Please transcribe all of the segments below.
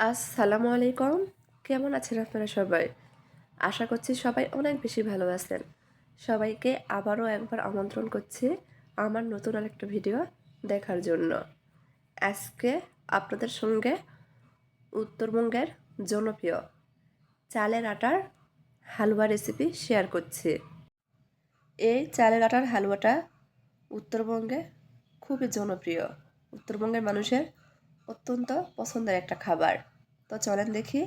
আসসালামু আলাইকুম। কেমন আছেন আপনারা সবাই? আশা করছি সবাই অনেক বেশি ভালো আছেন। সবাইকে আবারও একবার আমন্ত্রণ করছি আমার নতুন আরেকটা ভিডিও দেখার জন্য। আজকে আপনাদের সঙ্গে উত্তরবঙ্গের জনপ্রিয় চালের আটার হালুয়া রেসিপি শেয়ার করছি। এই চালের আটার হালুয়াটা উত্তরবঙ্গে খুবই জনপ্রিয়। উত্তরবঙ্গের মানুষের অত্যন্ত পছন্দের একটা খাবার। তো চলেন দেখি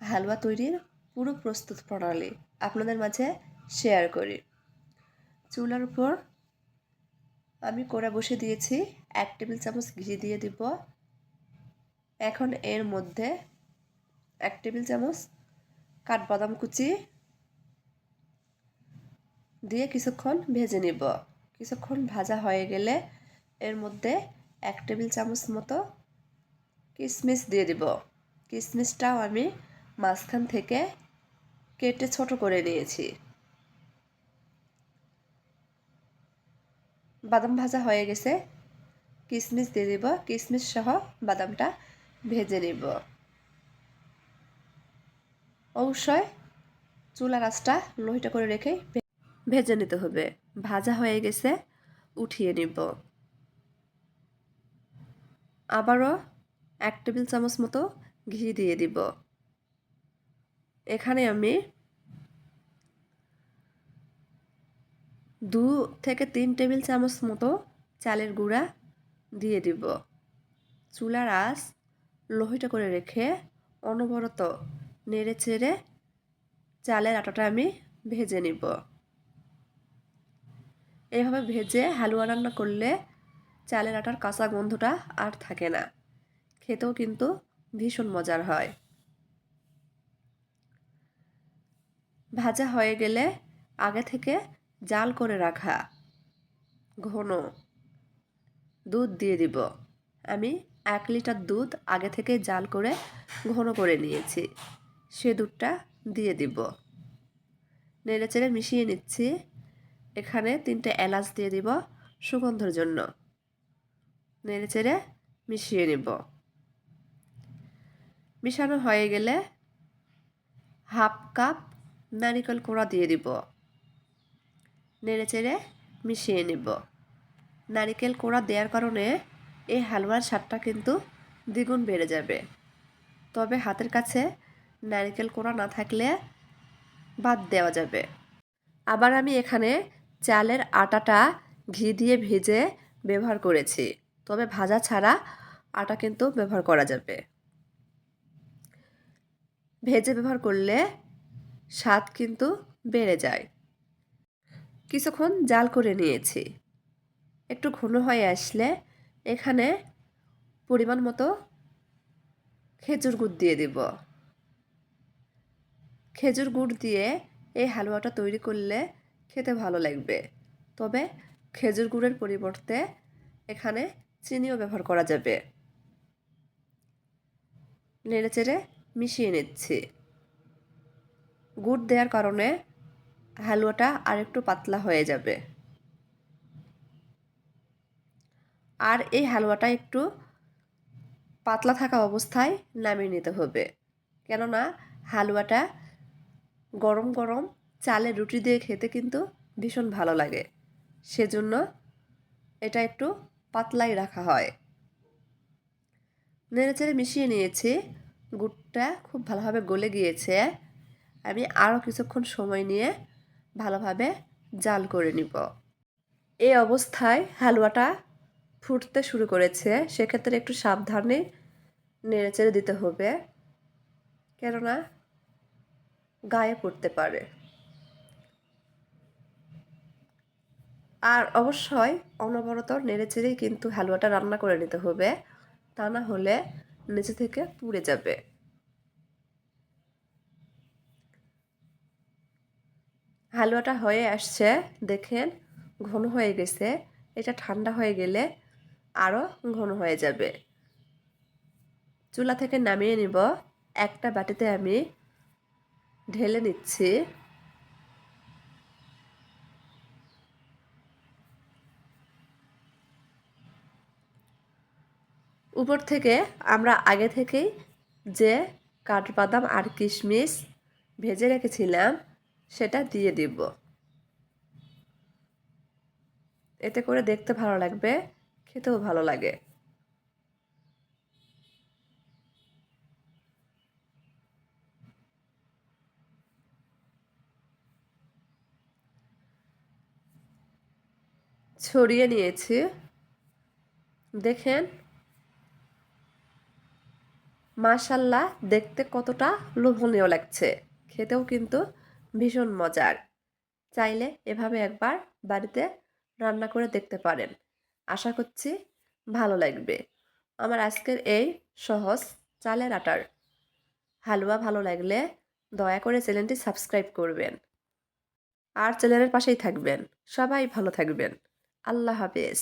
হালুয়া তৈরির পুরো প্রস্তুত প্রণালী আপনাদের মাঝে শেয়ার করি। চুলার উপর আমি কড়া বসে দিয়েছি, এক টেবিল চামচ ঘি দিয়ে দিব। এখন এর মধ্যে এক টেবিল চামচ কাঠবাদাম কুচি দিয়ে কিছুক্ষণ ভেজে নিব। কিছুক্ষণ ভাজা হয়ে গেলে এর মধ্যে এক টেবিল চামচ মতো কিশমিশ দিয়ে দিব। কিশমিশটাও আমি মাঝখান থেকে কেটে ছোট করে নিয়েছি। বাদাম ভাজা হয়ে গেছে। কিশমিশ দিয়ে দিব। কিশমিশ সহ বাদামটা ভেজে নিব। অবশ্যই চুলা গাছটা লোহিটা করে রেখে ভেজে নিতে হবে। ভাজা হয়ে গেছে, উঠিয়ে নিব। আবারও এক টেবিল চামচ মতো ঘি দিয়ে দিব। এখানে আমি দু থেকে তিন টেবিল চামচ মতো চালের গুঁড়া দিয়ে দিব। চুলার আঁচ লোহিটা করে রেখে অনবরত নেড়ে চেড়ে চালের আটাটা আমি ভেজে নিব। এভাবে ভেজে হালুয়া রান্না করলে চালের আটার কাঁচা গন্ধটা আর থাকে না। খেতেও কিন্তু ভীষণ মজার হয়। ভাজা হয়ে গেলে আগে থেকে জাল করে রাখা ঘন দুধ দিয়ে দিব। আমি এক লিটার দুধ আগে থেকে জাল করে ঘন করে নিয়েছি। সে দুধটা দিয়ে দিব। নেড়ে চেড়ে মিশিয়ে নিচ্ছি। এখানে তিনটে এলাচ দিয়ে দিব সুগন্ধর জন্য। নেড়ে চেড়ে মিশিয়ে নেব। মিশানো হয়ে গেলে হাফ কাপ নারিকেল কোড়া দিয়ে দিব। নেড়ে চেড়ে মিশিয়ে নেব। নারিকেল কোড়া দেওয়ার কারণে এই হালুয়ার স্বাদটা কিন্তু দ্বিগুণ বেড়ে যাবে। তবে হাতের কাছে নারিকেল কোড়া না থাকলে বাদ দেওয়া যাবে। আবার আমি এখানে চালের আটাটা ঘি দিয়ে ভেজে ব্যবহার করেছি। তবে ভাজা ছাড়া আটা কিন্তু ব্যবহার করা যাবে। ভেজে ব্যবহার করলে স্বাদ কিন্তু বেড়ে যায়। কিছুক্ষণ জাল করে নিয়েছি। একটু ঘন হয়ে আসলে এখানে পরিমাণ মতো খেজুর গুড় দিয়ে দিব। খেজুর গুড় দিয়ে এই হালুয়াটা তৈরি করলে খেতে ভালো লাগবে। তবে খেজুর গুড়ের পরিবর্তে এখানে চিনিও ব্যবহার করা যাবে। নেড়ে চেড়ে মিশিয়ে নিচ্ছি। গুড় দেওয়ার কারণে হালুয়াটা আরেকটু পাতলা হয়ে যাবে। আর এই হালুয়াটা একটু পাতলা থাকা অবস্থায় নামিয়ে নিতে হবে। কেননা হালুয়াটা গরম গরম চালে রুটি দিয়ে খেতে কিন্তু ভীষণ ভালো লাগে। সেজন্য এটা একটু পাতলাই রাখা হয়। নেড়েচেড়ে মিশিয়ে নিয়েছি। গুড়টা খুব ভালোভাবে গলে গিয়েছে। আমি আরও কিছুক্ষণ সময় নিয়ে ভালোভাবে জাল করে নিব। এই অবস্থায় হালুয়াটা ফুটতে শুরু করেছে। সেক্ষেত্রে একটু সাবধানে নেড়েচেড়ে দিতে হবে, কেননা গায়ে পড়তে পারে। আর অবশ্যই অনবরত নেড়েচেড়েই কিন্তু হালুয়াটা রান্না করে নিতে হবে। তা না হলে নিচে থেকে পুড়ে যাবে। হালুয়াটা হয়ে আসছে, দেখেন, ঘন হয়ে গেছে। এটা ঠান্ডা হয়ে গেলে আরও ঘন হয়ে যাবে। চুলা থেকে নামিয়ে নিব। একটা বাটিতে আমি ঢেলে নিচ্ছি। উপর থেকে আমরা আগে থেকেই যে কাঠবাদাম আর কিশমিশ ভেজে রেখেছিলাম, সেটা দিয়ে দিব। এতে করে দেখতে ভালো লাগবে, খেতেও ভালো লাগে। ছড়িয়ে নিয়েছি। দেখেন মাশাল্লাহ, দেখতে কতটা লোভনীয় লাগছে। খেতেও কিন্তু ভীষণ মজার। চাইলে এভাবে একবার বাড়িতে রান্না করে দেখতে পারেন। আশা করছি ভালো লাগবে। আমার আজকের এই সহজ চালের আটার হালুয়া ভালো লাগলে দয়া করে চ্যানেলটি সাবস্ক্রাইব করবেন। আর চ্যানেলের পাশেই থাকবেন। সবাই ভালো থাকবেন। আল্লাহ হাফেজ।